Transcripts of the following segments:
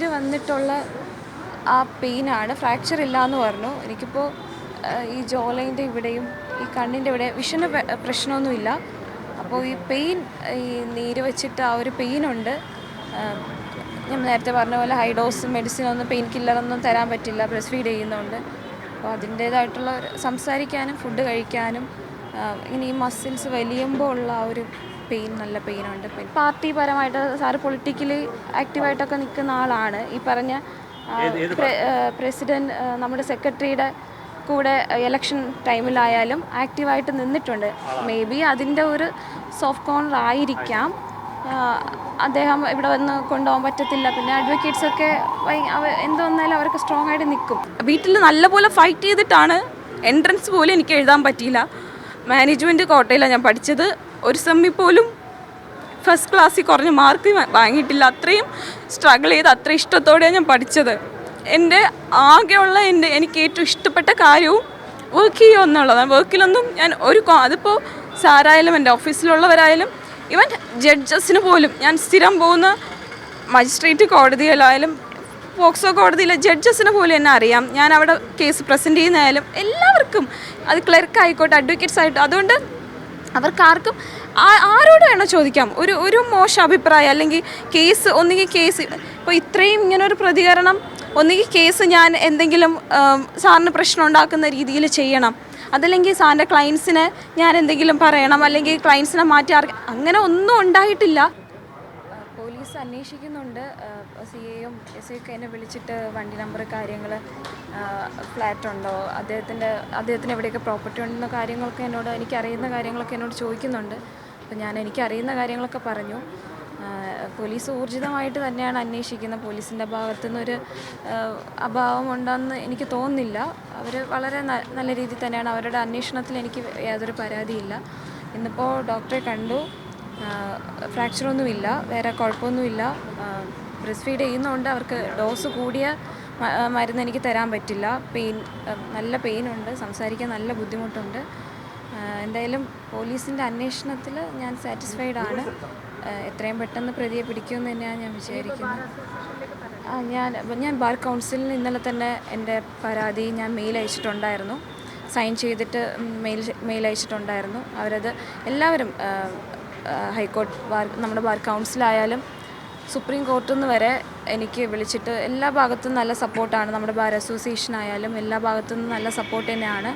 നീര് വന്നിട്ടുള്ള ആ പെയിനാണ് ഫ്രാക്ചർ ഇല്ല എന്ന് പറഞ്ഞു. എനിക്കിപ്പോൾ ഈ ജോലൈന്റെ ഇവിടെയും ഈ കണ്ണിന്റെ ഇവിടെ വിഷന് പ്ര- പ്രശ്നമൊന്നുമില്ല. അപ്പോൾ ഈ പെയിൻ ഈ നീര് വെച്ചിട്ട് ആ ഒരു പെയിനുണ്ട് ഞാൻ നേരത്തെ പറഞ്ഞ പോലെ ഹൈ ഡോസ് മെഡിസിൻ ഒന്നും പെയിൻ കില്ലറൊന്നും തരാൻ പറ്റില്ല. ബ്രസ്റ്റ് ഫീഡ് ചെയ്യുന്നതുകൊണ്ട് അപ്പോൾ അതിന്റേതായിട്ടുള്ള സംസാരിക്കാനും ഫുഡ് കഴിക്കാനും ഇങ്ങനെ ഈ മസിൽസ് വലിയുമ്പോൾ ഉള്ള ആ ഒരു പെയിൻ നല്ല പെയിനുണ്ട് പിന്നെ പാർട്ടി പരമായിട്ട് സാറ് പൊളിറ്റിക്കലി ആക്റ്റീവായിട്ടൊക്കെ നിൽക്കുന്ന ആളാണ്. ഈ പറഞ്ഞ പ്രസിഡന്റ് നമ്മുടെ സെക്രട്ടറിയുടെ കൂടെ ഇലക്ഷൻ ടൈമിലായാലും ആക്റ്റീവായിട്ട് നിന്നിട്ടുണ്ട്. മേ ബി അതിന്റെ ഒരു സോഫ്റ്റ് കോർണർ ആയിരിക്കാം. അദ്ദേഹം ഇവിടെ വന്ന് കൊണ്ടുപോകാൻ പറ്റത്തില്ല. പിന്നെ അഡ്വക്കേറ്റ്സ് ഒക്കെ എന്ത് വന്നാലും അവർക്ക് സ്ട്രോങ് ആയിട്ട് നിൽക്കും. വീട്ടിൽ നല്ലപോലെ ഫൈറ്റ് ചെയ്തിട്ടാണ് എൻട്രൻസ് പോലും എനിക്ക് എഴുതാൻ പറ്റിയില്ല. മാനേജ്മെന്റ് കോട്ടയിലാണ് ഞാൻ പഠിച്ചത്. ഒരു സെമ്മിൽ പോലും ഫസ്റ്റ് ക്ലാസ്സിൽ കുറഞ്ഞ മാർക്ക് വാങ്ങിയിട്ടില്ല. അത്രയും സ്ട്രഗിൾ ചെയ്ത് അത്ര ഇഷ്ടത്തോടെയാണ് ഞാൻ പഠിച്ചത്. എന്റെ ആകെയുള്ള എന്റെ എനിക്ക് ഏറ്റവും ഇഷ്ടപ്പെട്ട കാര്യവും വർക്ക് ചെയ്യുക എന്നുള്ളതാണ്. വർക്കിലൊന്നും ഞാൻ ഒരു അതിപ്പോൾ സാറായാലും എന്റെ ഓഫീസിലുള്ളവരായാലും ഇവൻ ജഡ്ജസിന് പോലും ഞാൻ സ്ഥിരം പോകുന്ന മജിസ്ട്രേറ്റ് കോടതിയിലായാലും പോക്സോ കോടതിയിലെ ജഡ്ജസിനെ പോലും എന്നെ അറിയാം. ഞാൻ അവിടെ കേസ് പ്രസന്റ് ചെയ്യുന്നതായാലും എല്ലാവർക്കും അത് ക്ലർക്ക് ആയിക്കോട്ടെ അഡ്വക്കേറ്റ്സ് ആയിട്ട് അതുകൊണ്ട് അവർക്കാർക്കും ആരോട് വേണോ ചോദിക്കാം. ഒരു ഒരു മോശം അഭിപ്രായം അല്ലെങ്കിൽ കേസ് ഒന്നുകിൽ കേസ് ഇപ്പോൾ ഇത്രയും ഇങ്ങനൊരു പ്രതികരണം ഒന്നുകിൽ കേസ് ഞാൻ എന്തെങ്കിലും സാറിന് പ്രശ്നം ഉണ്ടാക്കുന്ന രീതിയിൽ ചെയ്യണം. അതല്ലെങ്കിൽ സാറിന്റെ ക്ലയൻസിനെ ഞാൻ എന്തെങ്കിലും പറയണം അല്ലെങ്കിൽ ക്ലയൻസിനെ മാറ്റി അങ്ങനെ ഒന്നും ഉണ്ടായിട്ടില്ല. പോലീസ് അന്വേഷിക്കുന്നുണ്ട്. സി എയും എസ് ഒക്കെ എന്നെ വിളിച്ചിട്ട് വണ്ടി നമ്പർ കാര്യങ്ങൾ ഫ്ലാറ്റ് ഉണ്ടോ അദ്ദേഹത്തിന്റെ അദ്ദേഹത്തിന് എവിടെയൊക്കെ പ്രോപ്പർട്ടി ഉണ്ടെന്ന കാര്യങ്ങളൊക്കെ എന്നോട് എനിക്ക് അറിയുന്ന കാര്യങ്ങളൊക്കെ എന്നോട് ചോദിക്കുന്നുണ്ട്. അപ്പോൾ ഞാൻ എനിക്ക് അറിയുന്ന കാര്യങ്ങളൊക്കെ പറഞ്ഞു. പോലീസ് ഊർജിതമായിട്ട് തന്നെയാണ് അന്വേഷിക്കുന്നത് പോലീസിന്റെ ഭാഗത്തു നിന്നൊരു അഭാവം ഉണ്ടെന്ന് എനിക്ക് തോന്നുന്നില്ല. അവർ വളരെ നല്ല രീതിയിൽ തന്നെയാണ് അവരുടെ അന്വേഷണത്തിൽ എനിക്ക് യാതൊരു പരാതിയില്ല. ഇന്നിപ്പോൾ ഡോക്ടറെ കണ്ടു. ഫ്രാക്ചറൊന്നുമില്ല വേറെ കുഴപ്പമൊന്നുമില്ല. ബ്രസ്റ്റ് ഫീഡ് ചെയ്യുന്നതുകൊണ്ട് അവർക്ക് ഡോസ് കൂടിയ മരുന്ന് എനിക്ക് തരാൻ പറ്റില്ല. പെയിൻ നല്ല പെയിനുണ്ട് സംസാരിക്കാൻ നല്ല ബുദ്ധിമുട്ടുണ്ട്. എന്തായാലും പോലീസിന്റെ അന്വേഷണത്തിൽ ഞാൻ സാറ്റിസ്ഫൈഡ് ആണ്. എത്രയും പെട്ടെന്ന് പ്രതിയെ പിടിക്കുമെന്ന് തന്നെയാണ് ഞാൻ വിചാരിക്കുന്നത്. ആ ഞാൻ ഞാൻ ബാർ കൗൺസിലിന് ഇന്നലെ തന്നെ എന്റെ പരാതി ഞാൻ മെയിൽ അയച്ചിട്ടുണ്ടായിരുന്നു. സൈൻ ചെയ്തിട്ട് മെയിൽ മെയിൽ അയച്ചിട്ടുണ്ടായിരുന്നു. അവരത് എല്ലാവരും ഹൈക്കോർട്ട് ബാർ നമ്മുടെ ബാർ കൗൺസിലായാലും സുപ്രീം കോർട്ടിൽ നിന്ന് വരെ എനിക്ക് വിളിച്ചിട്ട് എല്ലാ ഭാഗത്തും നല്ല സപ്പോർട്ടാണ്. നമ്മുടെ ബാർ അസോസിയേഷൻ ആയാലും എല്ലാ ഭാഗത്തു നിന്നും നല്ല സപ്പോർട്ട് തന്നെയാണ്.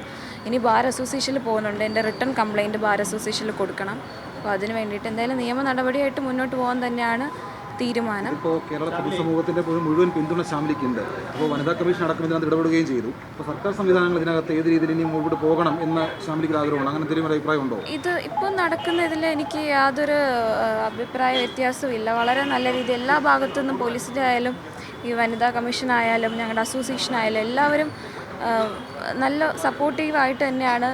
ഇനി ബാർ അസോസിയേഷനിൽ പോകുന്നുണ്ട്. എന്റെ റിട്ടേൺ കംപ്ലയിന്റ് ബാർ അസോസിയേഷനിൽ കൊടുക്കണം. അപ്പോൾ അതിന് വേണ്ടിയിട്ട് എന്തായാലും നിയമ നടപടിയായിട്ട് മുന്നോട്ട് പോകാൻ തന്നെയാണ് തീരുമാനം. ഇപ്പോൾ കേരള പൊതുസമൂഹത്തിന്റെ പോലും മുഴുവൻ പിന്തുണ ശ്യാമിലിക്കുണ്ട് അപ്പോൾ വനിതാ കമ്മീഷൻ അടക്കം ഇതിനകത്ത് ഇടപെടുകയും ചെയ്തു. അപ്പോൾ സർക്കാർ സംവിധാനങ്ങൾ ഇതിനകത്ത് ഏത് രീതിയിൽ ഇനി മുമ്പോട്ട് പോകണം എന്ന് ശ്യാമിലിക്ക് ആഗ്രഹമാണ് അങ്ങനെ എന്തെങ്കിലും ഒരു അഭിപ്രായം ഉണ്ടോ? ഇത് ഇപ്പോൾ നടക്കുന്നതിൽ എനിക്ക് യാതൊരു അഭിപ്രായ വ്യത്യാസവും ഇല്ല. വളരെ നല്ല രീതി എല്ലാ ഭാഗത്തു നിന്നും പോലീസിന്റെ ആയാലും ഈ വനിതാ കമ്മീഷൻ ആയാലും ഞങ്ങളുടെ അസോസിയേഷൻ ആയാലും എല്ലാവരും നല്ല സപ്പോർട്ടീവായിട്ട് തന്നെയാണ്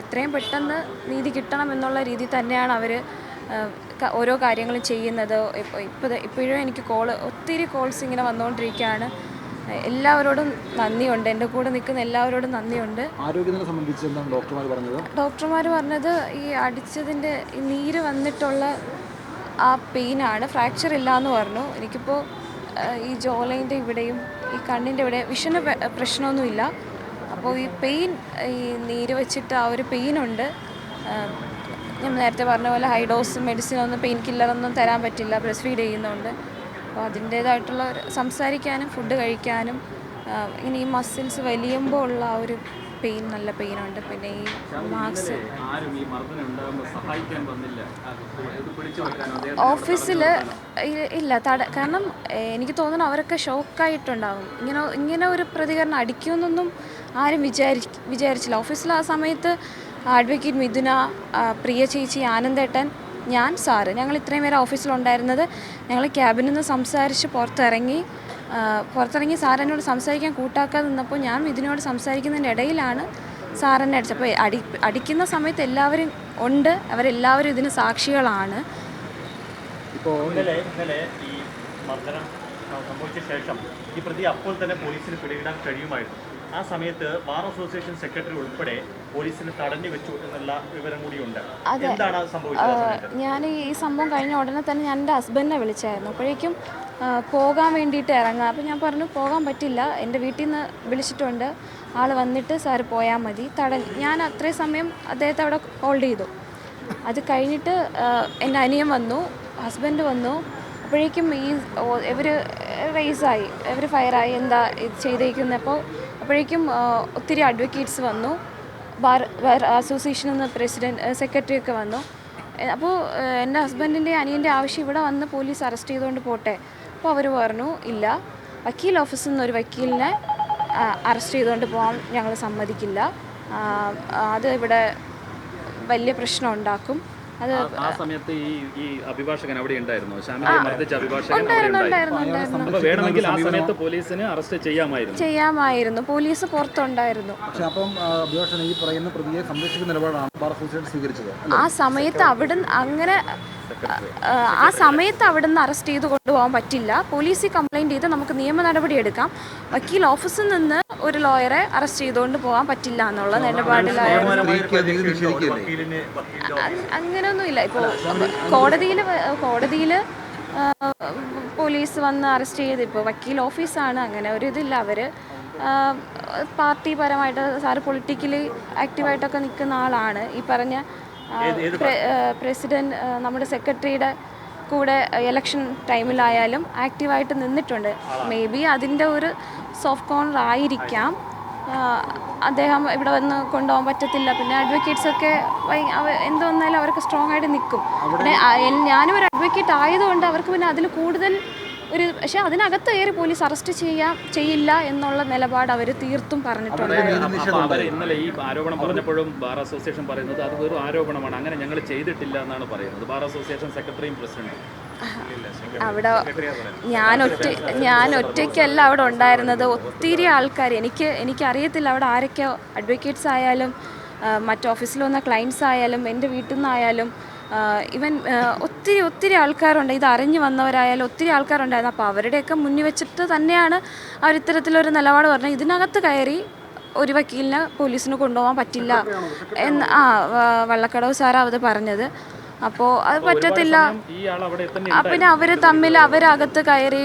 എത്രയും പെട്ടെന്ന് നീതി കിട്ടണം എന്നുള്ള രീതി തന്നെയാണ് അവർ ഓരോ കാര്യങ്ങളും ചെയ്യുന്നത്. ഇപ്പോൾ ഇപ്പോഴും എനിക്ക് കോൾ ഒത്തിരി കോൾസ് ഇങ്ങനെ വന്നുകൊണ്ടിരിക്കുകയാണ് എല്ലാവരോടും നന്ദിയുണ്ട്. എന്റെ കൂടെ നിൽക്കുന്ന എല്ലാവരോടും നന്ദിയുണ്ട്. ആരോഗ്യത്തിനെ സംബന്ധിച്ച് എന്താണ് ഡോക്ടർമാർ പറഞ്ഞത്? ഡോക്ടർമാർ പറഞ്ഞത് ഈ അടിച്ചതിന്റെ ഈ നീര് വന്നിട്ടുള്ള ആ പെയിനാണ്. ഫ്രാക്ചർ ഇല്ല എന്ന് പറഞ്ഞു എനിക്കിപ്പോൾ ഈ ജോലൈന്റെ ഇവിടെയും ഈ കണ്ണിന്റെ ഇവിടെ വിഷന് പ്ര- പ്രശ്നമൊന്നുമില്ല. അപ്പോൾ ഈ പെയിൻ ഈ നീര് വെച്ചിട്ട് ആ ഒരു പെയിനുണ്ട്. ഞാൻ നേരത്തെ പറഞ്ഞ പോലെ ഹൈ ഡോസ് മെഡിസിൻ ഒന്നും പെയിൻ കില്ലറൊന്നും തരാൻ പറ്റില്ല. ബ്രസ്റ്റ് ഫീഡ് ചെയ്യുന്നതുകൊണ്ട് അപ്പോൾ അതിന്റേതായിട്ടുള്ള സംസാരിക്കാനും ഫുഡ് കഴിക്കാനും ഇങ്ങനെ ഈ മസിൽസ് വലിയുമ്പോൾ ഉള്ള ആ ഒരു പെയിൻ നല്ല പെയിനുണ്ട് പിന്നെ ഈ മാർക്സ് ഓഫീസിൽ ഇല്ല. തട കാരണം എനിക്ക് തോന്നുന്നു അവരൊക്കെ ഷോക്കായിട്ടുണ്ടാവും ഇങ്ങനെ ഇങ്ങനെ ഒരു പ്രതികരണം അടിക്കുമെന്നൊന്നും ആരും വിചാരി വിചാരിച്ചില്ല. ഓഫീസിൽ ആ സമയത്ത് അഡ്വക്കേറ്റ് മിഥുന പ്രിയ ചേച്ചി ആനന്ദേട്ടൻ ഞാൻ സാറ്. ഞങ്ങൾ ഇത്രയും പേര് ഓഫീസിലുണ്ടായിരുന്നത് ഞങ്ങൾ ക്യാബിനിൽ നിന്ന് സംസാരിച്ച് പുറത്തിറങ്ങി പുറത്തിറങ്ങി സാർ എന്നോട് സംസാരിക്കാൻ കൂട്ടാക്കാതെ നിന്നപ്പോൾ ഞാൻ മിഥുനോട് സംസാരിക്കുന്നതിന്റെ ഇടയിലാണ് സാറെന്നെ അടിച്ചത്. അപ്പോൾ അടി അടിക്കുന്ന സമയത്ത് എല്ലാവരും ഉണ്ട്. അവരെല്ലാവരും ഇതിന് സാക്ഷികളാണ്. ഈ സംഭവിച്ച ശേഷം ഈ പ്രതി അപ്പോൾ തന്നെ പോലീസിന് പിടിയിടാൻ കഴിയുമായിരുന്നു. ആ സമയത്ത് ബാർ അസോസിയേഷൻ സെക്രട്ടറി ഉൾപ്പെടെ പോലീസിന് തടഞ്ഞു വെച്ചു എന്നുള്ള വിവരം കൂടിയുണ്ട്. അതെ. എന്താണ് സംഭവിച്ചത് ഞാൻ ഈ സംഭവം കഴിഞ്ഞ ഉടനെ തന്നെ ഞാൻ എന്റെ ഹസ്ബൻഡിനെ വിളിച്ചായിരുന്നു. അപ്പോഴേക്കും പോകാൻ വേണ്ടിയിട്ട് ഇറങ്ങാം അപ്പോൾ ഞാൻ പറഞ്ഞു പോകാൻ പറ്റില്ല. എന്റെ വീട്ടിൽ നിന്ന് വിളിച്ചിട്ടുണ്ട്. ആൾ വന്നിട്ട് സാറ് പോയാൽ മതി. തട ഞാൻ അത്രയും സമയം അദ്ദേഹത്തെ അവിടെ ഹോൾഡ് ചെയ്തു. അത് കഴിഞ്ഞിട്ട് എന്റെ അനിയൻ വന്നു ഹസ്ബൻഡ് വന്നു. അപ്പോഴേക്കും ഈ ഇവർ റേസായി. ഇവർ ഫയറായി. എന്താ ഇത് ചെയ്തേക്കുന്നത് അപ്പോൾ അപ്പോഴേക്കും ഒത്തിരി അഡ്വക്കേറ്റ്സ് വന്നു. ബാർ ബാർ അസോസിയേഷനിൽ നിന്ന് പ്രസിഡന്റ് സെക്രട്ടറി ഒക്കെ വന്നു. അപ്പോൾ എന്റെ ഹസ്ബൻഡിന്റെ അനിയന്റെ ആവശ്യം ഇവിടെ വന്ന് പോലീസ് അറസ്റ്റ് ചെയ്തുകൊണ്ട് പോട്ടെ. അപ്പോൾ അവർ പറഞ്ഞു ഇല്ല വക്കീൽ ഓഫീസിൽ നിന്ന് ഒരു വക്കീലിനെ അറസ്റ്റ് ചെയ്തുകൊണ്ട് പോകാൻ ഞങ്ങൾ സമ്മതിക്കില്ല. അത് ഇവിടെ വലിയ പ്രശ്നം ഉണ്ടാക്കും. ആ സമയത്ത് ഈ ഈ അഭിഭാഷകൻ അവിടെ ഉണ്ടായിരുന്നു? ശ്യാമിനെ മർദ്ദിച്ച അഭിഭാഷകൻ അവിടെ ഉണ്ടായിരുന്നു അപ്പൊ വേണമെങ്കിൽ ആ സമയത്ത് പോലീസിന് അറസ്റ്റ് ചെയ്യാമായിരുന്നു. ചെയ്യാമായിരുന്നു. പോലീസ് പുറത്തുണ്ടായിരുന്നു. പക്ഷെ അപ്പം അഭിഭാഷകൻ ഈ പറയുന്ന പ്രതിയെ സംരക്ഷിക്കുന്ന നിലപാടാണ്. ആ സമയത്ത് അവിടെ അങ്ങനെ ആ, സമയത്ത് അവിടെ നിന്ന് അറസ്റ്റ് ചെയ്ത് കൊണ്ടുപോകാൻ പറ്റില്ല. പോലീസിൽ കംപ്ലൈന്റ് ചെയ്ത് നമുക്ക് നിയമ നടപടി എടുക്കാം. വക്കീൽ ഓഫീസിൽ നിന്ന് ഒരു ലോയറെ അറസ്റ്റ് ചെയ്തുകൊണ്ട് പോകാൻ പറ്റില്ല എന്നുള്ള നിലപാടിലായിരുന്നു അങ്ങനെയൊന്നുമില്ല. ഇപ്പോൾ കോടതിയിൽ കോടതിയിൽ പോലീസ് വന്ന് അറസ്റ്റ് ചെയ്ത് ഇപ്പോൾ വക്കീൽ ഓഫീസാണ്. അങ്ങനെ ഒരു ഇതില്ല. അവർ പാർട്ടി പരമായിട്ട് സാറ് പൊളിറ്റിക്കലി ആക്റ്റീവായിട്ടൊക്കെ നിൽക്കുന്ന ആളാണ്. ഈ പറഞ്ഞ പ്രസിഡന്റ് നമ്മുടെ സെക്രട്ടറിയുടെ കൂടെ ഇലക്ഷൻ ടൈമിലായാലും ആക്റ്റീവായിട്ട് നിന്നിട്ടുണ്ട്. മേ ബി അതിന്റെ ഒരു സോഫ്റ്റ് കോർണർ ആയിരിക്കാം അദ്ദേഹം ഇവിടെ വന്ന് കൊണ്ടുപോകാൻ പറ്റത്തില്ല. പിന്നെ അഡ്വക്കേറ്റ്സ് ഒക്കെ എന്ത് വന്നാലും അവർക്ക് സ്ട്രോങ് ആയിട്ട് നിൽക്കും പിന്നെ ഞാനും ഒരു അഡ്വക്കേറ്റ് ആയതുകൊണ്ട് അവർക്ക് പിന്നെ അതിൽ കൂടുതൽ ഒരു പക്ഷെ അതിനകത്ത് കയറി പോലീസ് അറസ്റ്റ് ചെയ്യാം ചെയ്യില്ല എന്നുള്ള നിലപാട് അവർ തീർത്തും പറഞ്ഞിട്ടുണ്ട്. ഇന്നലെ ഈ ആരോപണം പറഞ്ഞപ്പോഴും ബാർ അസോസിയേഷൻ പറയുന്നത് അത് വെറും ആരോപണമാണ്. അങ്ങനെ ഞങ്ങൾ ചെയ്തിട്ടില്ല എന്നാണ് പറയുന്നത്. ബാർ അസോസിയേഷൻ സെക്രട്ടറിയും പ്രസിഡന്റും. അവിടെ ഞാൻ ഒറ്റ ഞാൻ ഒറ്റയ്ക്കല്ല അവിടെ ഉണ്ടായിരുന്നത്. ഒത്തിരി ആൾക്കാർ എനിക്ക് എനിക്ക് എനിക്കറിയത്തില്ല അവിടെ ആരൊക്കെ അഡ്വക്കേറ്റ്സ് ആയാലും മറ്റു മറ്റ് ഓഫീസിൽ വന്ന ക്ലയൻസ് ആയാലും എന്റെ വീട്ടിൽ നിന്നായാലും ഇവൻ ഒത്തിരി ഒത്തിരി ആൾക്കാരുണ്ട്. ഇത് അറിഞ്ഞു വന്നവരായാലും ഒത്തിരി ആൾക്കാരുണ്ടായിരുന്നു. അപ്പോൾ അവരുടെയൊക്കെ മുന്നിൽ വെച്ചിട്ട് തന്നെയാണ് അവർ ഇത്തരത്തിലൊരു നിലപാട് പറഞ്ഞത്. ഇതിനകത്ത് കയറി ഒരു വക്കീലിനെ പോലീസിന് കൊണ്ടുപോകാൻ പറ്റില്ല എന്ന് ആ വള്ളക്കടവ് സാറാ അത് പറഞ്ഞത്. അപ്പോൾ അത് പറ്റത്തില്ല. പിന്നെ അവർ തമ്മിൽ അവരകത്ത് കയറി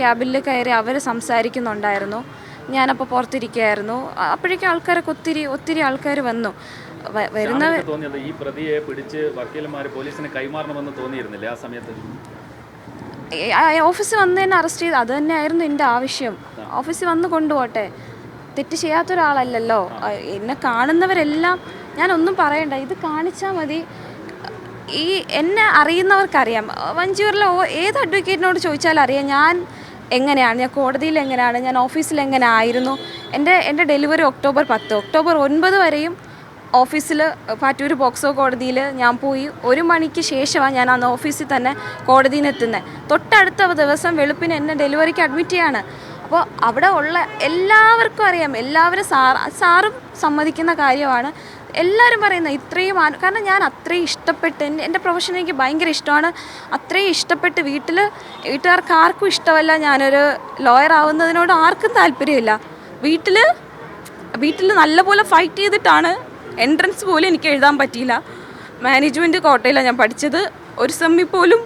ക്യാബിൽ കയറി അവർ സംസാരിക്കുന്നുണ്ടായിരുന്നു. ഞാനപ്പോൾ പുറത്തിരിക്കുകയായിരുന്നു. അപ്പോഴേക്കും ആൾക്കാരൊക്കെ ഒത്തിരി ഒത്തിരി ആൾക്കാർ വന്നു. വരുന്ന തോന്നിയത് ഈ പ്രതിയെ പിടിച്ച് വക്കീലന്മാർ പോലീസിന് കൈമാറണമെന്ന് തോന്നിയിരുന്നില്ലേ ആ സമയത്ത്? ഓഫീസിൽ വന്ന് തന്നെ അറസ്റ്റ് ചെയ്ത് അത് തന്നെയായിരുന്നു എന്റെ ആവശ്യം. ഓഫീസിൽ വന്ന് കൊണ്ടുപോട്ടെ. തെറ്റ് ചെയ്യാത്ത ഒരാളല്ലല്ലോ എന്നെ കാണുന്നവരെല്ലാം ഒന്നും പറയണ്ട. ഇത് കാണിച്ചാൽ മതി. ഈ എന്നെ അറിയുന്നവർക്കറിയാം. വഞ്ചിയൂരിലെ ഏത് അഡ്വക്കേറ്റിനോട് ചോദിച്ചാലും അറിയാം. ഞാൻ എങ്ങനെയാണ്? ഞാൻ കോടതിയിൽ എങ്ങനെയാണ്? ഞാൻ ഓഫീസിൽ എങ്ങനെ ആയിരുന്നു? എന്റെ എന്റെ ഡെലിവറി ഒക്ടോബർ പത്ത്. ഒക്ടോബർ ഒൻപത് വരെയും ഓഫീസിൽ പാറ്റൂർ പോക്സോ കോടതിയിൽ ഞാൻ പോയി. ഒരു മണിക്ക് ശേഷമാണ് ഞാൻ അന്ന് ഓഫീസിൽ തന്നെ കോടതിയിൽ നിന്ന് എത്തുന്നത് തൊട്ടടുത്ത ദിവസം വെളുപ്പിന് എന്നെ ഡെലിവറിക്ക് അഡ്മിറ്റ് ചെയ്യാണ്. അപ്പോൾ അവിടെ ഉള്ള എല്ലാവർക്കും അറിയാം. എല്ലാവരും സാർ സാറും സമ്മതിക്കുന്ന കാര്യമാണ്. എല്ലാവരും പറയുന്നത് ഇത്രയും കാരണം ഞാൻ അത്രയും ഇഷ്ടപ്പെട്ട് എന്റെ എന്റെ പ്രൊഫഷൻ എനിക്ക് ഭയങ്കര ഇഷ്ടമാണ്. അത്രയും ഇഷ്ടപ്പെട്ട് വീട്ടിൽ വീട്ടുകാർക്ക് ആർക്കും ഇഷ്ടമല്ല. ഞാനൊരു ലോയർ ആവുന്നതിനോട് ആർക്കും താല്പര്യമില്ല. വീട്ടിൽ വീട്ടിൽ നല്ലപോലെ ഫൈറ്റ് ചെയ്തിട്ടാണ് എൻട്രൻസ് പോലും എനിക്ക് എഴുതാൻ പറ്റിയില്ല. മാനേജ്മെന്റ് കോട്ടയിലാണ് ഞാൻ പഠിച്ചത്. ഒരു സെമ്മിൽ പോലും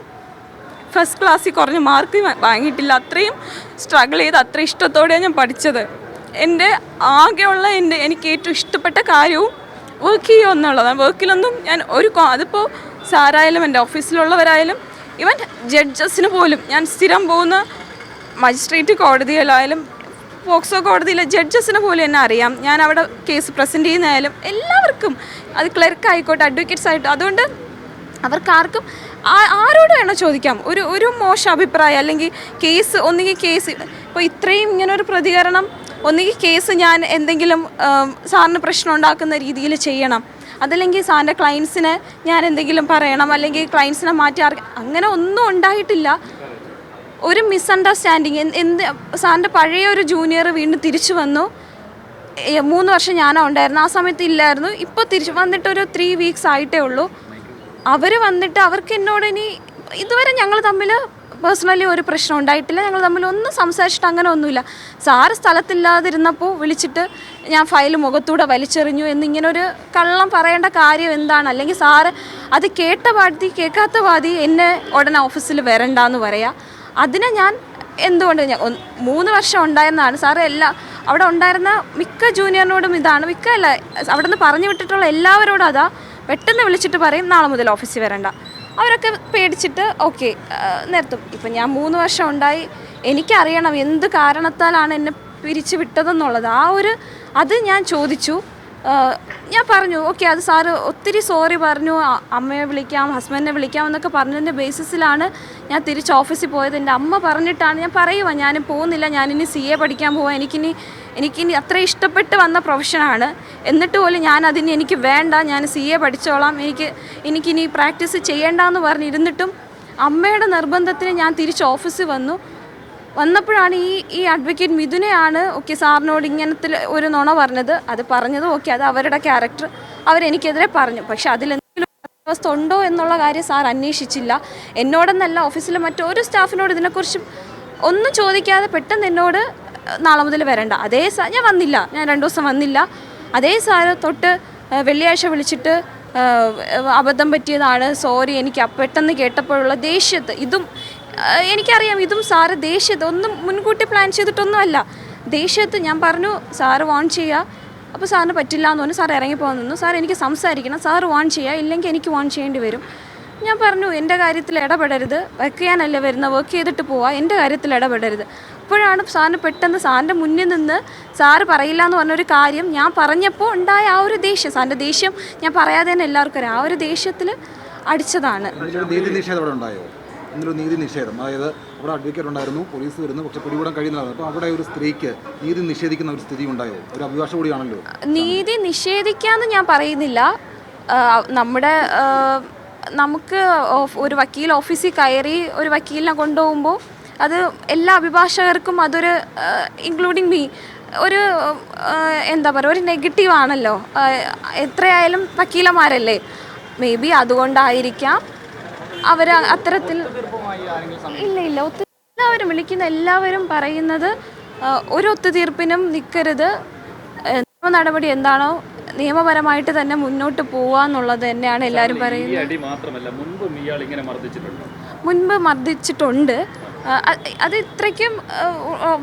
ഫസ്റ്റ് ക്ലാസ്സിൽ കുറഞ്ഞ മാർക്ക് വാങ്ങിയിട്ടില്ല. അത്രയും സ്ട്രഗിൾ ചെയ്ത് അത്ര ഇഷ്ടത്തോടെയാണ് ഞാൻ പഠിച്ചത്. എന്റെ ആകെയുള്ള എന്റെ എനിക്ക് ഏറ്റവും ഇഷ്ടപ്പെട്ട കാര്യവും വർക്ക് ചെയ്യുക എന്നുള്ളതാണ്. വർക്കിലൊന്നും ഞാൻ ഒരു അതിപ്പോൾ സാറായാലും എന്റെ ഓഫീസിലുള്ളവരായാലും ഇവൻ ജഡ്ജസിന് പോലും ഞാൻ സ്ഥിരം പോകുന്ന മജിസ്ട്രേറ്റ് കോടതിയിലായാലും പോക്സോ കോടതിയിലെ ജഡ്ജസിനെ പോലും എന്നെ അറിയാം. ഞാൻ അവിടെ കേസ് പ്രസന്റ് ചെയ്യുന്നതായാലും എല്ലാവർക്കും അത് ക്ലർക്ക് ആയിക്കോട്ടെ അഡ്വക്കേറ്റ്സ് ആയിട്ട് അതുകൊണ്ട് അവർക്കാർക്കും ആരോട് വേണോ ചോദിക്കാം? ഒരു ഒരു മോശം അഭിപ്രായം അല്ലെങ്കിൽ കേസ് ഒന്നുകിൽ കേസ് ഇപ്പോൾ ഇത്രയും ഇങ്ങനെ ഒരു പ്രതികരണം ഒന്നുകിൽ കേസ് ഞാൻ എന്തെങ്കിലും സാറിന് പ്രശ്നം ഉണ്ടാക്കുന്ന രീതിയിൽ ചെയ്യണം. അതല്ലെങ്കിൽ സാറിന്റെ ക്ലയൻസിനെ ഞാൻ എന്തെങ്കിലും പറയണം അല്ലെങ്കിൽ ക്ലയൻസിനെ മാറ്റി അങ്ങനെ ഒന്നും ഉണ്ടായിട്ടില്ല. ഒരു മിസ്അണ്ടർസ്റ്റാൻഡിങ് എന്ത് സാറിന്റെ പഴയ ഒരു ജൂനിയർ വീണ്ടും തിരിച്ചു വന്നു. മൂന്ന് വർഷം ഞാനാ ഉണ്ടായിരുന്നു. ആ സമയത്ത് ഇല്ലായിരുന്നു. ഇപ്പോൾ തിരിച്ചു വന്നിട്ട് ഒരു ത്രീ വീക്സ് ആയിട്ടേ ഉള്ളൂ. അവർ വന്നിട്ട് അവർക്ക് എന്നോട് ഇനി ഇതുവരെ ഞങ്ങൾ തമ്മിൽ പേഴ്സണലി ഒരു പ്രശ്നം ഉണ്ടായിട്ടില്ല. ഞങ്ങൾ തമ്മിൽ ഒന്നും സംസാരിച്ചിട്ട് അങ്ങനെ ഒന്നുമില്ല. സാറ് സ്ഥലത്തില്ലാതിരുന്നപ്പോൾ വിളിച്ചിട്ട് ഞാൻ ഫയൽ മുഖത്തൂടെ വലിച്ചെറിഞ്ഞു എന്നിങ്ങനൊരു കള്ളം പറയേണ്ട കാര്യം എന്താണ്? അല്ലെങ്കിൽ സാറ് അത് കേട്ട പാതി കേൾക്കാത്ത പാതി എന്നെ ഉടനെ ഓഫീസിൽ വരണ്ടെന്ന് പറയാം. അതിനെ ഞാൻ എന്തുകൊണ്ട് ഞാൻ മൂന്ന് വർഷം ഉണ്ടായിരുന്നതാണ് സാറ് എല്ലാ അവിടെ ഉണ്ടായിരുന്ന മിക്ക ജൂനിയറിനോടും ഇതാണ്. മിക്ക അല്ല അവിടെ നിന്ന് പറഞ്ഞു വിട്ടിട്ടുള്ള എല്ലാവരോടും അതാ പെട്ടെന്ന് വിളിച്ചിട്ട് പറയും നാളെ മുതൽ ഓഫീസിൽ വരണ്ട. അവരൊക്കെ പേടിച്ചിട്ട് ഓക്കെ നിർത്തും. ഇപ്പം ഞാൻ മൂന്ന് വർഷം ഉണ്ടായി. എനിക്കറിയണം എന്ത് കാരണത്താലാണ് എന്നെ പിരിച്ചു വിട്ടതെന്നുള്ളത്. ആ ഒരു അത് ഞാൻ ചോദിച്ചു. ഞാൻ പറഞ്ഞു ഓക്കെ അത് സാറ് ഒത്തിരി സോറി പറഞ്ഞു അമ്മയെ വിളിക്കാം ഹസ്ബൻഡിനെ വിളിക്കാം എന്നൊക്കെ പറഞ്ഞതിന്റെ ബേസിസിലാണ് ഞാൻ തിരിച്ച് ഓഫീസിൽ പോയത്. എന്റെ അമ്മ പറഞ്ഞിട്ടാണ് ഞാൻ പറയുക ഞാൻ പോകുന്നില്ല ഞാനിനി സി എ പഠിക്കാൻ പോവാം എനിക്കിനി എനിക്കിനി അത്ര ഇഷ്ടപ്പെട്ട് വന്ന പ്രൊഫഷനാണ്. എന്നിട്ട് പോലും ഞാൻ അതിന് എനിക്ക് വേണ്ട ഞാൻ സി എ പഠിച്ചോളാം എനിക്ക് എനിക്കിനി പ്രാക്ടീസ് ചെയ്യേണ്ടെന്ന് പറഞ്ഞിരുന്നിട്ടും അമ്മയുടെ നിർബന്ധത്തിന് ഞാൻ തിരിച്ച് ഓഫീസിൽ വന്നു. വന്നപ്പോഴാണ് ഈ ഈ അഡ്വക്കേറ്റ് മിഥുനെയാണ് ഓക്കെ സാറിനോട് ഇങ്ങനത്തെ ഒരു നുണ പറഞ്ഞത്. അത് പറഞ്ഞത് ഓക്കെ അത് അവരുടെ ക്യാരക്ടർ അവരെനിക്കെതിരെ പറഞ്ഞു. പക്ഷെ അതിലെന്തെങ്കിലും അവസ്ഥ ഉണ്ടോ എന്നുള്ള കാര്യം സാർ അന്വേഷിച്ചില്ല. എന്നോടെന്നല്ല ഓഫീസിലെ മറ്റൊരു സ്റ്റാഫിനോട് ഇതിനെക്കുറിച്ച് ഒന്നും ചോദിക്കാതെ പെട്ടെന്ന് എന്നോട് നാളെ മുതൽ വരണ്ട. അതേ സാ ഞാൻ വന്നില്ല. ഞാൻ രണ്ടു ദിവസം വന്നില്ല. അതേ സാറ് തൊട്ട് വെള്ളിയാഴ്ച വിളിച്ചിട്ട് അബദ്ധം പറ്റിയതാണ്. സോറി എനിക്ക് പെട്ടെന്ന് കേട്ടപ്പോഴുള്ള ദേഷ്യത്ത് ഇതും എനിക്കറിയാം. ഇതും സാറ് ദേഷ്യത്ത് ഒന്നും മുൻകൂട്ടി പ്ലാൻ ചെയ്തിട്ടൊന്നുമല്ല. ദേഷ്യത്ത് ഞാൻ പറഞ്ഞു സാറ് വാൺ ചെയ്യുക അപ്പോൾ സാറിന് പറ്റില്ല എന്ന് പറഞ്ഞു. സാർ ഇറങ്ങിപ്പോകാൻ നിന്നു. സാർ എനിക്ക് സംസാരിക്കണം. സാർ വാൺ ചെയ്യുക ഇല്ലെങ്കിൽ എനിക്ക് വാൺ ചെയ്യേണ്ടി വരും. ഞാൻ പറഞ്ഞു എന്റെ കാര്യത്തിൽ ഇടപെടരുത്. വർക്ക് ചെയ്യാനല്ലേ വരുന്ന? വർക്ക് ചെയ്തിട്ട് പോവാ. എന്റെ കാര്യത്തിൽ ഇടപെടരുത്. അപ്പോഴാണ് സാറിന് പെട്ടെന്ന് സാറിന്റെ മുന്നിൽ നിന്ന് സാറ് പറയില്ല എന്ന് പറഞ്ഞൊരു കാര്യം ഞാൻ പറഞ്ഞപ്പോൾ ഉണ്ടായ ആ ഒരു ദേഷ്യം. സാറിന്റെ ദേഷ്യം ഞാൻ പറയാതെ തന്നെ എല്ലാവർക്കും അറിയാം. ആ ഒരു ദേഷ്യത്തിൽ അടിച്ചതാണ്. ഇന്നൊരു നീതി നിഷേധം. അതായത് അവിടെ അഡ്വക്കേറ്റ് ഉണ്ടായിരുന്നു പോലീസ് വരുന്നു പക്ഷെ പിടികൂടാൻ കഴിയുന്നതാണ് അപ്പോൾ അവിടെ ഒരു സ്ത്രീക്ക് നീതി നിഷേധിക്കുന്ന ഒരു സ്ഥിതി ഉണ്ടായോ? ഒരു അഭിഭാഷ കൂടിയാണല്ലോ. നീതി നിഷേധിക്കാന്ന് ഞാൻ പറയുന്നില്ല. നമ്മുടെ നമുക്ക് ഒരു വക്കീൽ ഓഫീസിൽ കയറി ഒരു വക്കീലിനെ കൊണ്ടുപോകുമ്പോൾ അത് എല്ലാ അഭിഭാഷകർക്കും അതൊരു ഇൻക്ലൂഡിങ് മീ ഒരു എന്താ പറയുക ഒരു നെഗറ്റീവ് ആണല്ലോ. എത്രയായാലും വക്കീലന്മാരല്ലേ? മേ ബി അതുകൊണ്ടായിരിക്കാം. അവർ അത്തരത്തിൽ ഇല്ല ഇല്ല. ഒത്തു എല്ലാവരും വിളിക്കുന്ന എല്ലാവരും പറയുന്നത് ഒരു ഒത്തുതീർപ്പിനും നിൽക്കരുത് നിയമ നടപടി എന്താണോ നിയമപരമായിട്ട് തന്നെ മുന്നോട്ട് പോവാന്നുള്ളത് തന്നെയാണ് എല്ലാവരും പറയുന്നത്. മുൻപും മർദ്ദിച്ചിട്ടുണ്ടോ. അത് ഇത്രയ്ക്കും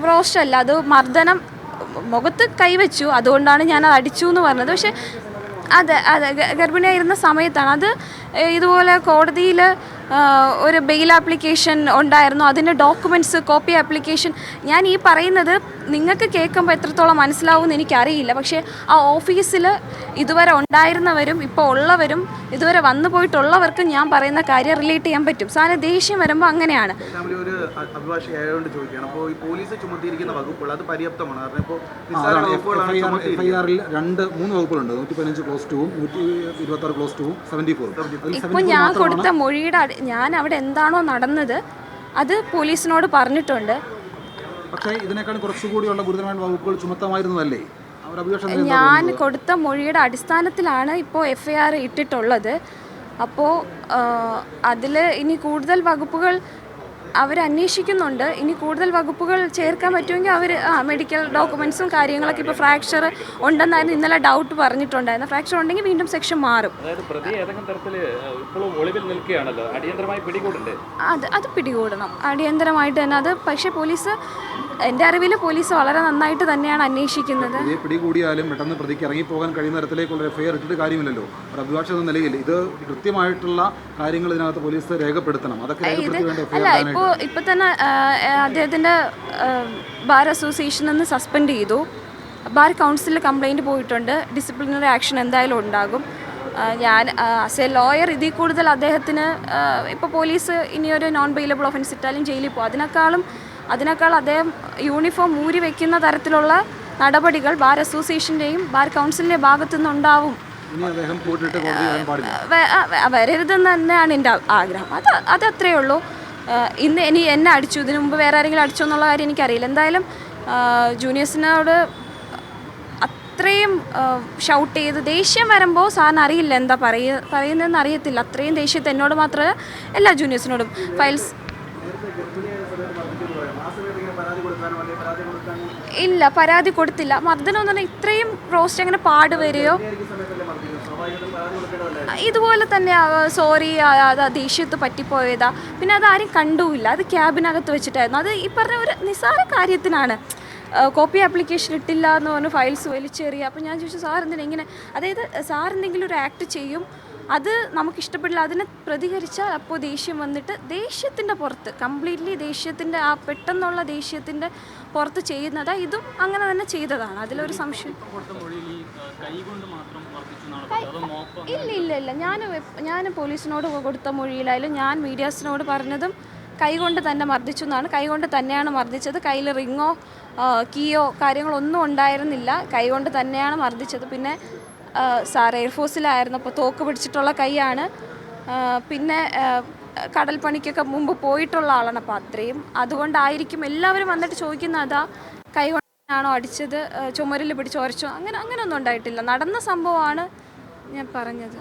റോഷല്ല. അത് മർദ്ദനം മുഖത്ത് കൈവച്ചു. അതുകൊണ്ടാണ് ഞാൻ അത് അടിച്ചു എന്ന് പറഞ്ഞത്. പക്ഷെ അതെ അതെ. ഗർഭിണിയായിരുന്ന സമയത്താണ്. അത് ഇതുപോലെ കോടതിയിൽ ഒരു ബെയിൽ ആപ്ലിക്കേഷൻ ഉണ്ടായിരുന്നു. അതിന്റെ ഡോക്യുമെന്റ്സ് കോപ്പി ആപ്ലിക്കേഷൻ ഞാൻ ഈ പറയുന്നത് നിങ്ങൾക്ക് കേൾക്കുമ്പോൾ എത്രത്തോളം മനസ്സിലാവുമെന്ന് എനിക്കറിയില്ല. പക്ഷേ ആ ഓഫീസിൽ ഇതുവരെ ഉണ്ടായിരുന്നവരും ഇപ്പോൾ ഉള്ളവരും ഇതുവരെ വന്നു പോയിട്ടുള്ളവർക്കും ഞാൻ പറയുന്ന കാര്യം റിലേറ്റ് ചെയ്യാൻ പറ്റും. സാറിന് ദേഷ്യം വരുമ്പോൾ അങ്ങനെയാണ്. രണ്ട് മൂന്ന് വകുപ്പുകളുണ്ട്. നൂറ്റി പതിനഞ്ച് ക്ലോസ് ടുവും നൂറ്റി ഇരുപത്തി ആറ് ക്ലോസ് ടുവും സെവന്റി ഫോറും ഇപ്പോൾ ഞാൻ കൊടുത്ത മൊഴിയുടെ ഞാൻ അവിടെ എന്താണോ നടന്നത് അത് പോലീസിനോട് പറഞ്ഞിട്ടുണ്ട്. പക്ഷേ ഇതിനേക്കാളും കുറച്ചുകൂടിയുള്ള ഗുരുതരമായ വകുപ്പുകൾ ചുമത്തമായിരുന്നതല്ലേ? ഞാൻ കൊടുത്ത മൊഴിയുടെ അടിസ്ഥാനത്തിലാണ് ഇപ്പോൾ എഫ് ഐ ആർ ഇട്ടിട്ടുള്ളത്. അപ്പോൾ അതിൽ ഇനി കൂടുതൽ വകുപ്പുകൾ അവർ അന്വേഷിക്കുന്നുണ്ട് ഇനി കൂടുതൽ വകുപ്പുകൾ ചേർക്കാൻ പറ്റുമെങ്കിൽ അവർ ആ മെഡിക്കൽ ഡോക്യുമെൻസും കാര്യങ്ങളൊക്കെ ഇപ്പോൾ ഫ്രാക്ചർ ഉണ്ടെന്നായിരുന്നു ഇന്നലെ ഡൗട്ട് പറഞ്ഞിട്ടുണ്ടായിരുന്നു ഫ്രാക്ചർ ഉണ്ടെങ്കിൽ വീണ്ടും സെക്ഷൻ മാറും. അത് അത് പിടികൂടണം. അടിയന്തരമായിട്ട് തന്നെ അത് പക്ഷേ പോലീസ് എന്റെ അറിവിൽ പോലീസ് വളരെ നന്നായിട്ട് തന്നെയാണ് അന്വേഷിക്കുന്നത്. പിടികൂടിയാലും പെട്ടെന്ന് പ്രതിക്ക് ഇറങ്ങിപ്പോകാൻ കഴിയുന്ന തരത്തിലേക്കുള്ള എഫ് ഐ ആർ ഇട്ടിട്ട് കാര്യമില്ലല്ലോ. ഒരു അഭിഭാഷക എന്ന നിലയിൽ ഇത് കൃത്യമായിട്ടുള്ള കാര്യങ്ങൾ ഇതിനകത്ത് പോലീസ് രേഖപ്പെടുത്തണം. അതൊക്കെ അല്ല ഇപ്പോൾ ഇപ്പൊ തന്നെ അദ്ദേഹത്തിന്റെ ബാർ അസോസിയേഷനിൽ നിന്ന് സസ്പെൻഡ് ചെയ്തു. ബാർ കൗൺസിലിൽ കംപ്ലൈന്റ് പോയിട്ടുണ്ട്. ഡിസിപ്ലിനറി ആക്ഷൻ എന്തായാലും ഉണ്ടാകും. ഞാൻ ആസ് എ ലോയർ ഇതിൽ കൂടുതൽ അദ്ദേഹത്തിന് ഇപ്പോൾ പോലീസ് ഇനിയൊരു നോൺ ബെയിലബിൾ ഒഫൻസ് ഇട്ടാലും ജയിലിൽ പോകും. അതിനേക്കാളും അതിനേക്കാൾ അദ്ദേഹം യൂണിഫോം ഊരി വെക്കുന്ന തരത്തിലുള്ള നടപടികൾ ബാർ അസോസിയേഷന്റെയും ബാർ കൗൺസിലിന്റെ ഭാഗത്തു നിന്നുണ്ടാവും വരരുതെന്ന് തന്നെയാണ് എന്റെ ആഗ്രഹം. അത് അത് അത്രയേ ഉള്ളൂ. ഇന്ന് ഇനി എന്നെ അടിച്ചു. ഇതിനു മുമ്പ് വേറെ ആരെങ്കിലും അടിച്ചോ എന്നുള്ള കാര്യം എനിക്കറിയില്ല. എന്തായാലും ജൂനിയേഴ്സിനോട് അത്രയും ഷൗട്ട് ചെയ്ത് ദേഷ്യം വരുമ്പോൾ സാറിന് അറിയില്ല എന്താ പറയുക പറയുന്നതെന്ന് അറിയത്തില്ല. അത്രയും ദേഷ്യത്തെ എന്നോട് മാത്രമല്ല എല്ലാ ജൂനിയേഴ്സിനോടും. ഫയൽസ് ആ സമയത്ത് ഇങ്ങനെ പരാതി കൊടുക്കാനോ കൊടുക്കാനോ അല്ലെങ്കിൽ പരാതി കൊടുക്കാനോ ഇല്ല പരാതി കൊടുത്തില്ല. മർദ്ദനം എന്ന് പറഞ്ഞാൽ ഇത്രയും പ്രോസ്റ്റ് അങ്ങനെ പാട് ഇതുപോലെ തന്നെ സോറി അത് ദേഷ്യത്ത് പറ്റിപ്പോയതാ. പിന്നെ അത് ആരും കണ്ടുമില്ല അത് ക്യാബിനകത്ത് വെച്ചിട്ടായിരുന്നു. അത് ഈ പറഞ്ഞ ഒരു നിസ്സാര കാര്യത്തിനാണ്. കോപ്പി ആപ്ലിക്കേഷൻ ഇട്ടില്ല എന്ന് പറഞ്ഞു ഫയൽസ് വലിച്ചെറിയുക അപ്പോൾ ഞാൻ ചോദിച്ചു സാർ എന്തിനാ ഇങ്ങനെ? അതായത് സാർ എന്തെങ്കിലും ഒരു ആക്ട് ചെയ്യും അത് നമുക്ക് ഇഷ്ടപ്പെടില്ല അതിനെ പ്രതികരിച്ചാൽ അപ്പോൾ ദേഷ്യം വന്നിട്ട് ദേഷ്യത്തിന്റെ പുറത്ത് കംപ്ലീറ്റ്ലി ദേഷ്യത്തിന്റെ ആ പെട്ടെന്നുള്ള ദേഷ്യത്തിന്റെ പുറത്ത് ചെയ്യുന്നതാ ഇതും അങ്ങനെ തന്നെ ചെയ്തതാണ്. അതിലൊരു സംശയം ഇല്ല ഇല്ല ഇല്ല. ഞാൻ ഞാൻ പോലീസിനോട് കൊടുത്ത മൊഴിയിലായാലും ഞാൻ മീഡിയാസിനോട് പറഞ്ഞതും കൈകൊണ്ട് തന്നെ മർദ്ദിച്ചു എന്നാണ്. കൈകൊണ്ട് തന്നെയാണ് മർദ്ദിച്ചത്. കയ്യിൽ റിങ്ങോ കീയോ കാര്യങ്ങളൊന്നും ഉണ്ടായിരുന്നില്ല. കൈകൊണ്ട് തന്നെയാണ് മർദ്ദിച്ചത്. പിന്നെ ആ, എയർഫോഴ്സിലായിരുന്നു അപ്പോൾ തോക്ക് പിടിച്ചിട്ടുള്ള കൈയാണ്. പിന്നെ കടൽ പണിക്കൊക്കെ മുമ്പ് പോയിട്ടുള്ള ആളാണ്. അപ്പോൾ അത്രയും അതുകൊണ്ടായിരിക്കും എല്ലാവരും വന്നിട്ട് ചോദിക്കുന്ന അതാ കൈ കൊണ്ടാണോ അടിച്ചത്? ചുമരിൽ പിടിച്ച് ഉരച്ചോ? അങ്ങനെ അങ്ങനെയൊന്നും ഉണ്ടായിട്ടില്ല. നടന്ന സംഭവമാണ് ഞാൻ പറഞ്ഞത്.